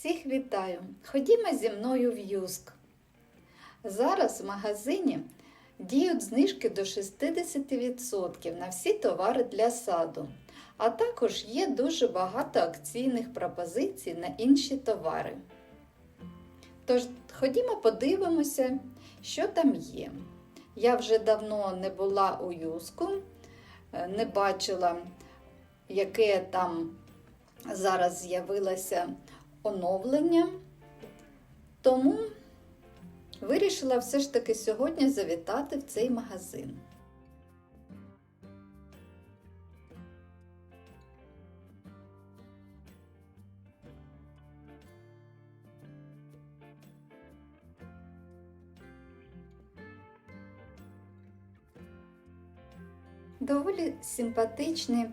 Всіх вітаю! Ходімо зі мною в Юск. Зараз в магазині діють знижки до 60% на всі товари для саду, а також є дуже багато акційних пропозицій на інші товари. Тож, ходімо подивимося, що там є. Я вже давно не була у Юску, е, не бачила, яке там зараз з'явилося оновлення. Тому вирішила все ж таки сьогодні завітати в цей магазин. Доволі симпатичні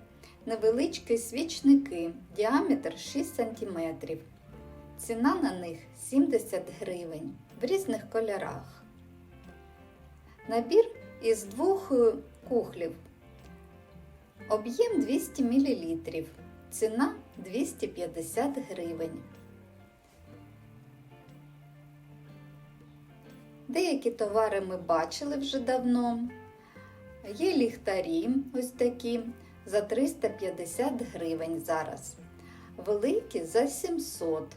невеличкі свічники, діаметр 6 см. Ціна на них 70 гривень в різних кольорах. Набір із двох е, кухлів. Об'єм 200 мл. Ціна 250 гривень. Деякі товари ми бачили вже давно. Є ліхтарі ось такі за 350 гривень зараз. Великі за 700.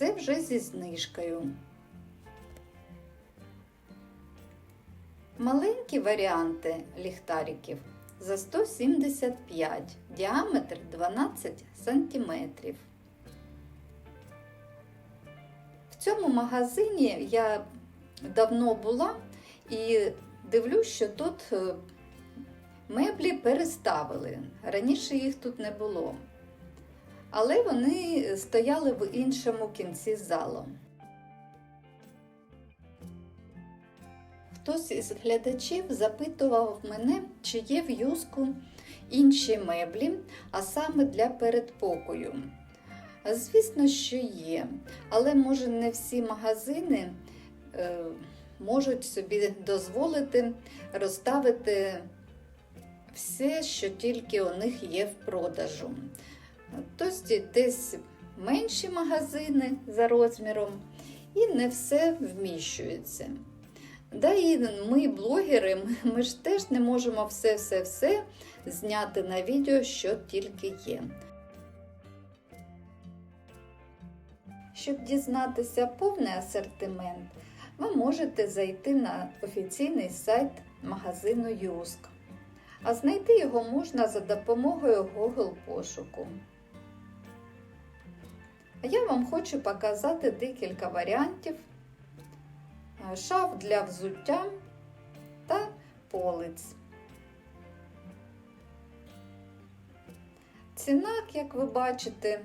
Це вже зі знижкою. Маленькі варіанти ліхтариків за 175, діаметр 12 см. В цьому магазині я давно була і дивлюсь, що тут е, меблі переставили. Раніше їх тут не було. Але вони стояли в іншому кінці залу. Хтось із глядачів запитував мене, чи є в юску інші меблі, а саме для передпокою. Звісно, що є, але може не всі магазини е, можуть собі дозволити розставити все, що тільки у них є в продажу. Тобто десь менші магазини за розміром, і не все вміщується. Да і ми, блогери, ми ж теж не можемо все-все-все зняти на відео, що тільки є. Щоб дізнатися повний асортимент, ви можете зайти на офіційний сайт магазину Юск, а знайти його можна за допомогою Google пошуку. Я вам хочу показати декілька варіантів шаф для взуття та полиць. Ціна, як ви бачите,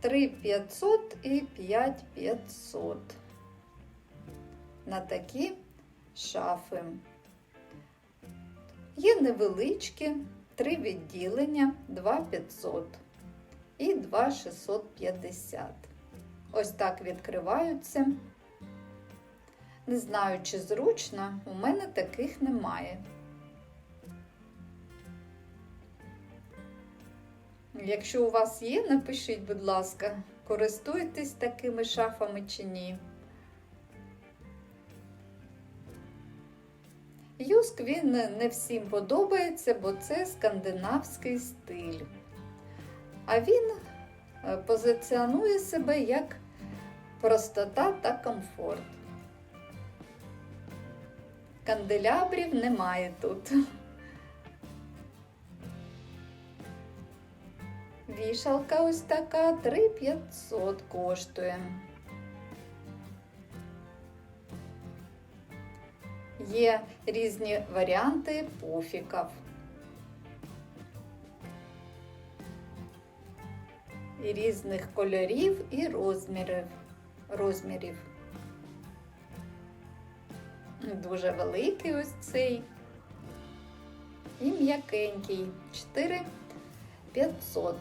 3500 і 5500 на такі шафи. Є невеличкі, три відділення 2500 і 2,650. Ось так відкриваються. Не знаю, чи зручно, у мене таких немає. Якщо у вас є, напишіть, будь ласка, користуєтесь такими шафами чи ні. Юск він не всім подобається, бо це скандинавський стиль. А він е, позиціонує себе як простота та комфорт. Канделябрів немає тут. Вішалка ось така 3500 коштує. Є різні варіанти пуфіків. І різних кольорів і розмірів. розмірів. Дуже великий ось цей. І м'якенький 4500.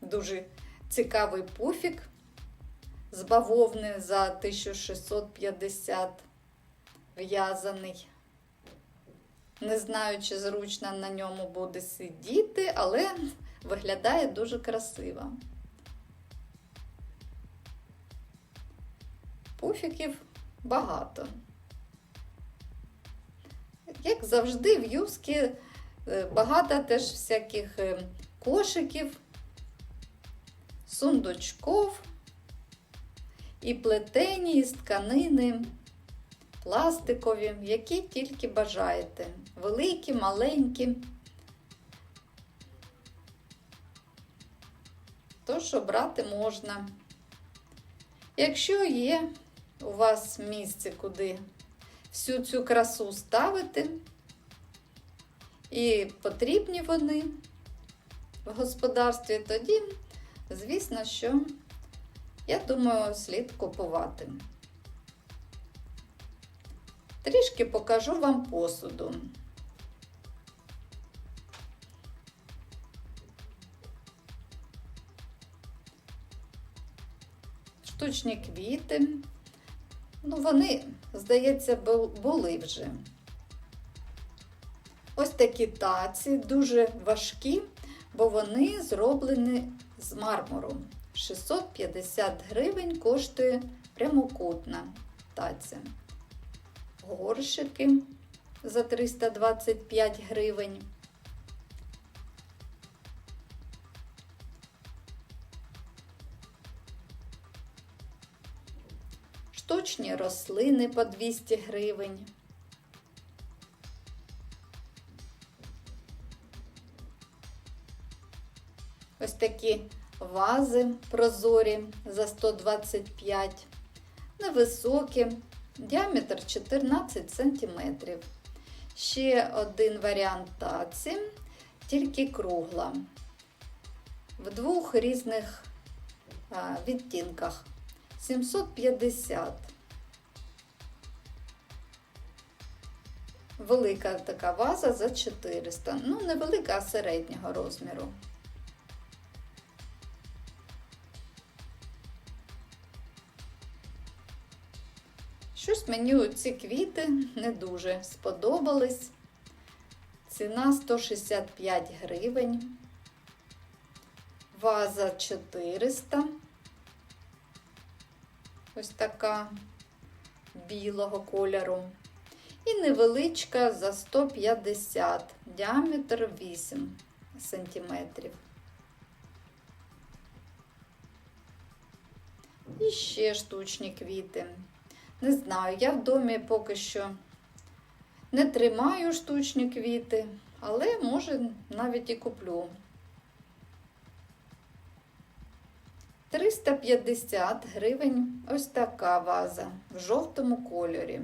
Дуже цікавий пуфік з бавовни за 1650 в'язаний. Не знаю, чи зручно на ньому буде сидіти, але виглядає дуже красиво. Пуфіків багато. Як завжди, в юскі е, багато теж всяких е, кошиків, сундучков, і плетені, і з тканини, пластикові, які тільки бажаєте. Великі, маленькі. То, що брати можна. Якщо є у вас місце, куди всю цю красу ставити, і потрібні вони в господарстві, тоді, звісно, що, я думаю, слід купувати. Трішки покажу вам посуду. Штучні квіти. Ну, вони, здається, були вже. Ось такі таці, дуже важкі, бо вони зроблені з мармуру. 650 гривень коштує прямокутна таця. Горшики за 325 гривень. Штучні рослини по 200 гривень. Ось такі вази прозорі за 125, невисокі, діаметр 14 см. Ще один варіант таці, тільки кругла. В двох різних відтінках 750. Велика така ваза за 400. Ну, не велика, а середнього розміру. Мені ці квіти не дуже сподобались. Ціна 165 гривень. Ваза 400. Ось така білого кольору. І невеличка за 150, діаметр 8 сантиметрів. І ще штучні квіти. Не знаю, я в домі поки що не тримаю штучні квіти, але може навіть і куплю. 350 гривень ось така ваза в жовтому кольорі.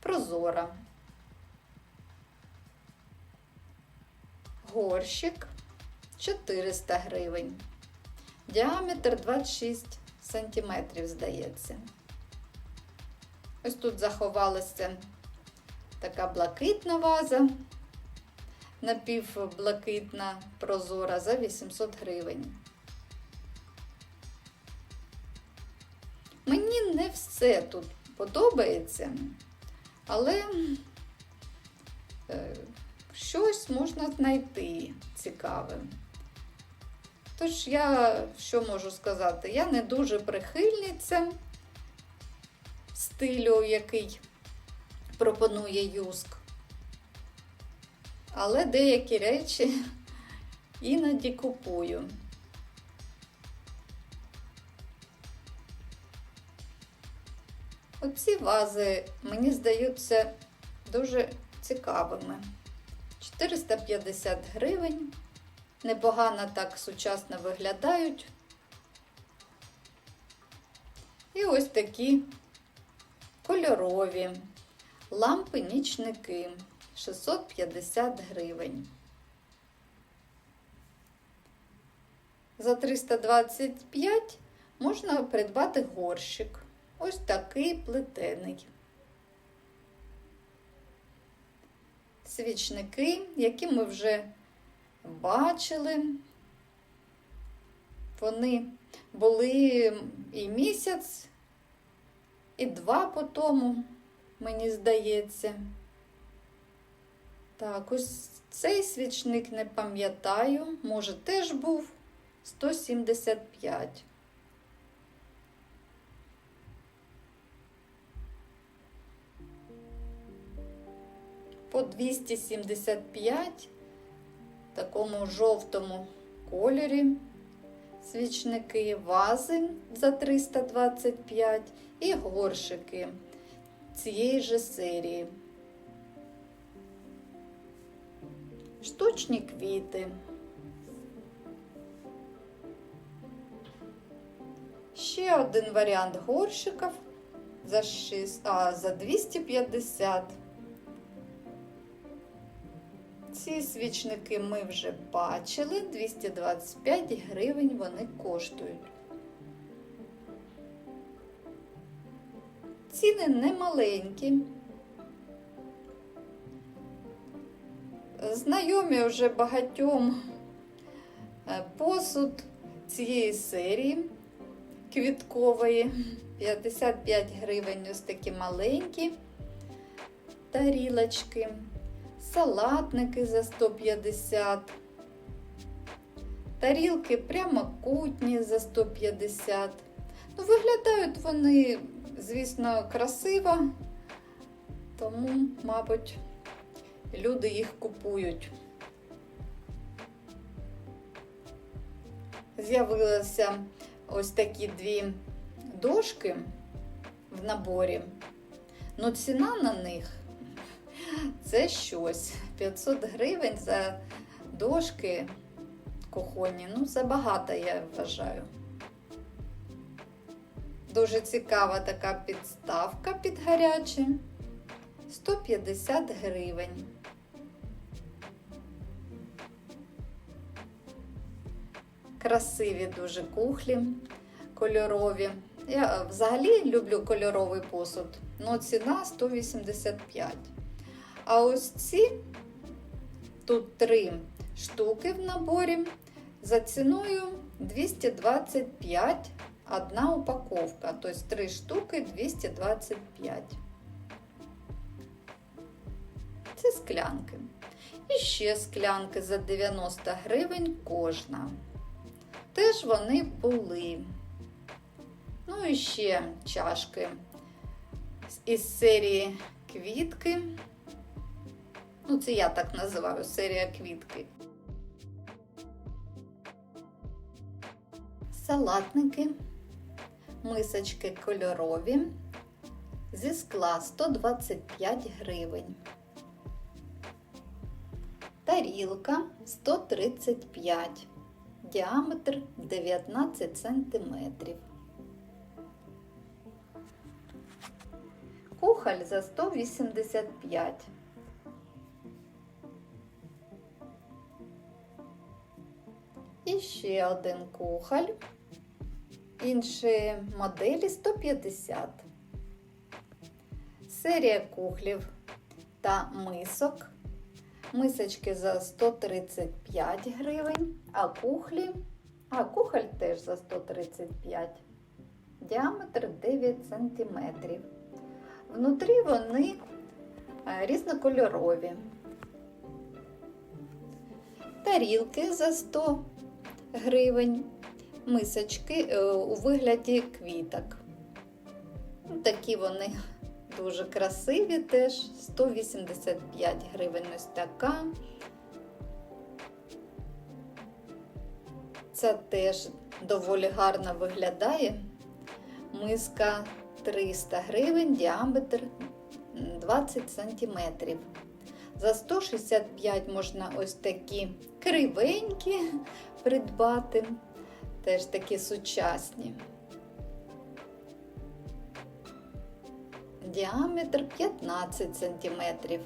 Прозора. Горщик 400 гривень. Діаметр 26 сантиметрів, здається. Ось тут заховалася така блакитна ваза, напівблакитна прозора за 800 гривень. Мені не все тут подобається, але е, щось можна знайти цікаве. Тож я що можу сказати? Я не дуже прихильниця стилю, який пропонує юск. Але деякі речі іноді купую. Оці вази, мені здаються, дуже цікавими. 450 гривень. Непогано так сучасно виглядають. І ось такі кольорові лампи-нічники 650 гривень. За 325 можна придбати горщик. Ось такий плетений. Свічники, які ми вже бачили Вони були і місяць, і два по тому, мені здається. Так, ось цей свічник не пам'ятаю, може теж був 175. По 275 в такому жовтому кольорі свічники, вази за 325 і горшики цієї же серії. Штучні квіти. Ще один варіант горщиків за 6, а, за 250. Ці свічники ми вже бачили, 225 гривень вони коштують. Ціни не маленькі. Знайомі вже багатьом е, посуд цієї серії квіткової. 55 гривень ось такі маленькі тарілочки, салатники за 150, тарілки прямокутні за 150. Ну, виглядають вони, звісно, красиво, тому, мабуть, люди їх купують. З'явилися ось такі дві дошки в наборі. Ну, ціна на них це щось. 500 гривень за дошки кухонні. Ну, забагато, я вважаю. Дуже цікава така підставка під гаряче. 150 гривень. Красиві дуже кухлі, кольорові. Я взагалі люблю кольоровий посуд, але ціна 185. А ось ці тут три штуки в наборі за ціною 225 одна упаковка. Тобто три штуки 225. Це склянки. І ще склянки за 90 гривень кожна. Теж вони були. Ну і ще чашки із серії квітки. Ну, це я так називаю серія квітки. Салатники, мисочки кольорові зі скла 125 гривень. Тарілка 135, діаметр 19 сантиметрів. Кухоль за 185. І ще один кухоль. Інші моделі 150. Серія кухлів та мисок. Мисочки за 135 гривень, а кухлі, а кухоль теж за 135. Діаметр 9 см. Внутрі вони е, різнокольорові. Тарілки за 100 гривень, мисочки е, у вигляді квіток. Такі вони дуже красиві теж, 185 гривень ось така. Це теж доволі гарно виглядає. Миска 300 гривень, діаметр 20 сантиметрів. За 165 можна ось такі кривенькі придбати, теж такі сучасні. Діаметр 15 сантиметрів.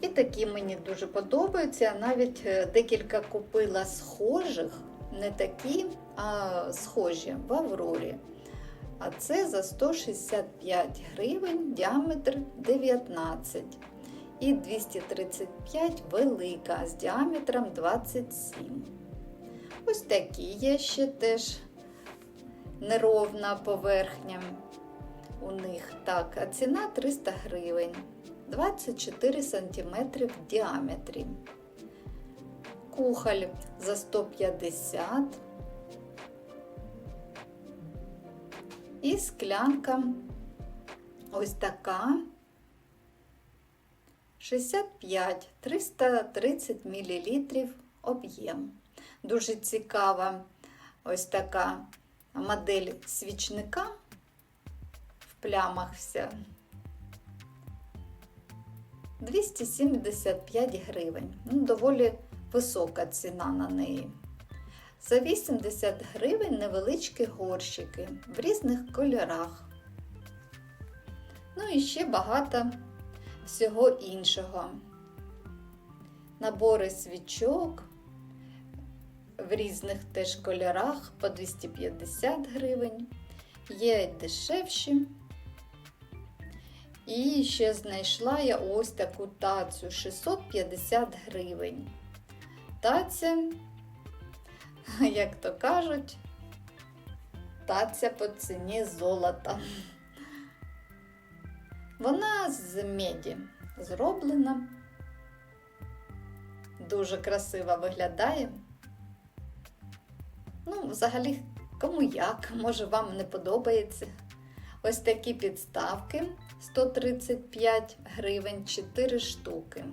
І такі мені дуже подобаються. Навіть е, декілька купила схожих, не такі, а схожі в Аврорі. А це за 165 гривень, діаметр 19. І 235 велика з діаметром 27. Ось такі є ще теж неровна поверхня у них. Так, а ціна 300 гривень, 24 см в діаметрі. Кухоль за 150 і склянка ось така 65 330 мл об'єм. Дуже цікава ось така модель свічника в плямах вся. 275 гривень. Ну, доволі висока ціна на неї. За 80 гривень невеличкі горщики в різних кольорах. Ну і ще багато всього іншого. Набори свічок в різних теж кольорах по 250 гривень. Є дешевші. І ще знайшла я ось таку тацю 650 гривень. Таця, як то кажуть, таця по ціні золота. Вона з меді зроблена, дуже красиво виглядає. Ну, взагалі, кому як, може вам не подобається. Ось такі підставки 135 гривень, 4 штуки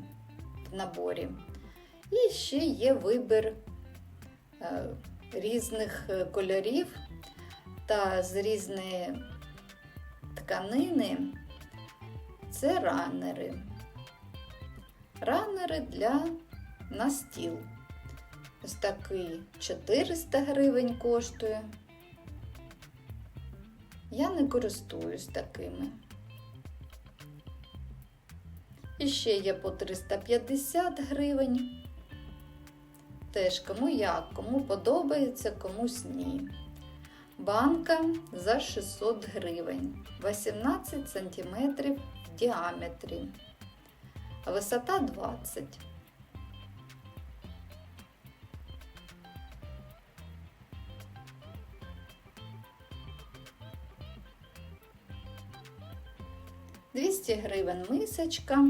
в наборі. І ще є вибір е, різних е, кольорів та з різної тканини. Це ранери. Ранери для на стіл. Ось такий 400 гривень коштує. Я не користуюсь такими. І ще є по 350 гривень. Теж кому як, кому подобається, комусь ні. Банка за 600 гривень, 18 см в діаметрі, висота 20 200 гривень мисочка,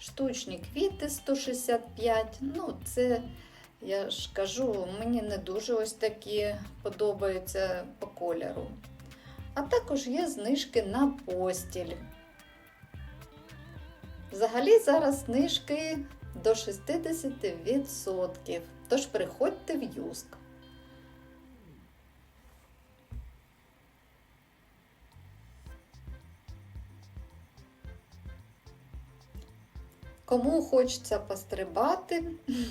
штучні квіти 165. Ну, це, я ж кажу, мені не дуже ось такі подобаються по кольору. А також є знижки на постіль. Взагалі зараз знижки до 60%. Тож приходьте в Юск. Кому хочеться пострибати,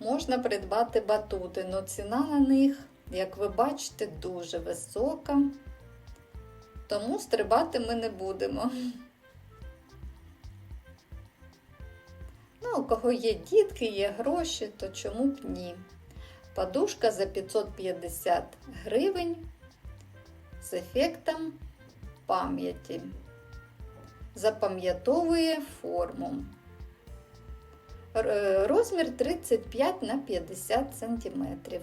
можна придбати батути, але ціна на них, як ви бачите, дуже висока, тому стрибати ми не будемо. У кого є дітки, є гроші, то чому б ні? Подушка за 550 гривень з ефектом пам'яті. Запам'ятовує форму. Розмір 35 на 50 сантиметрів.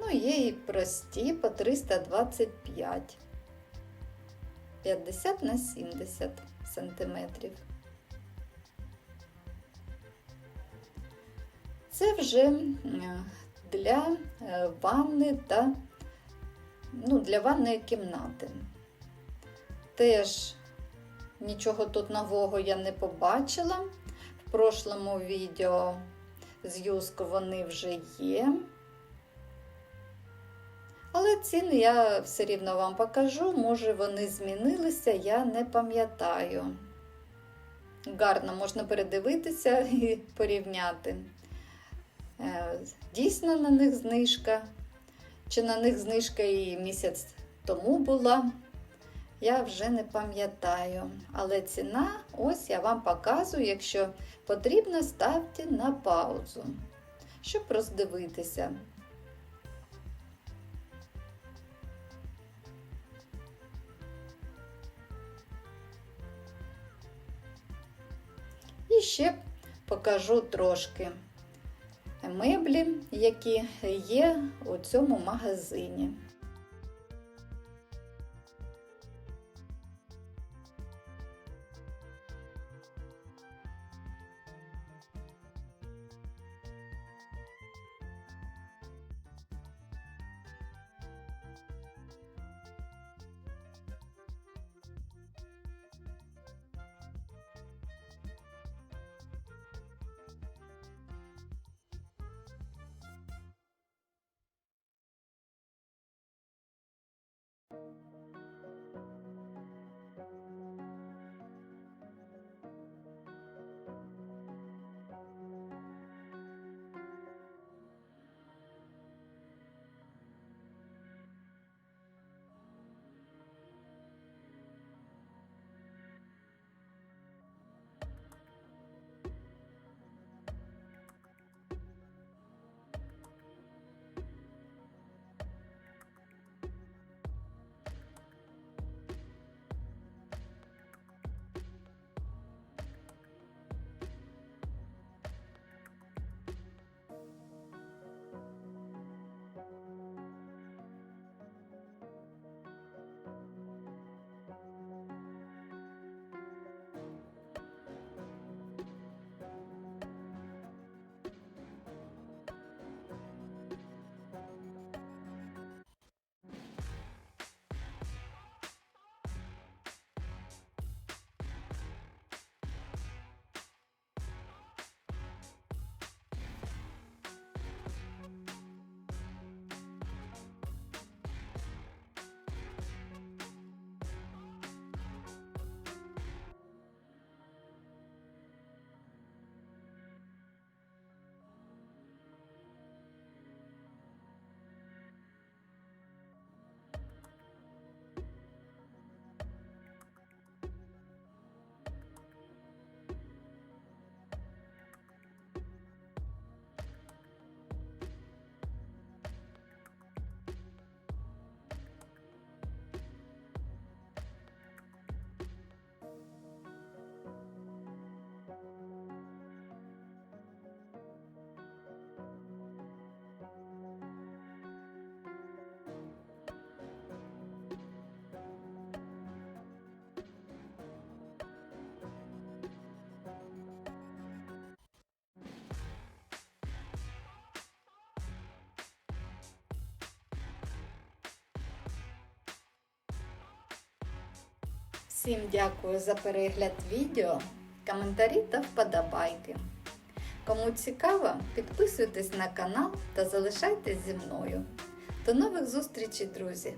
Ну, є і прості по 325. 50 на 70 сантиметрів. Це вже для е, ванни та ну, для ванної кімнати. Теж нічого тут нового я не побачила. В прошлому відео з вони вже є. Але ціни я все рівно вам покажу, може вони змінилися, я не пам'ятаю. Гарно можна передивитися і порівняти. Е, Дійсно на них знижка. Чи на них знижка і місяць тому була, я вже не пам'ятаю. Але ціна, ось я вам показую, якщо потрібно, ставте на паузу, щоб роздивитися. Ще покажу трошки меблі, які є у цьому магазині. Всім дякую за перегляд відео, коментарі та вподобайки. Кому цікаво, підписуйтесь на канал та залишайтесь зі мною. До нових зустрічей, друзі!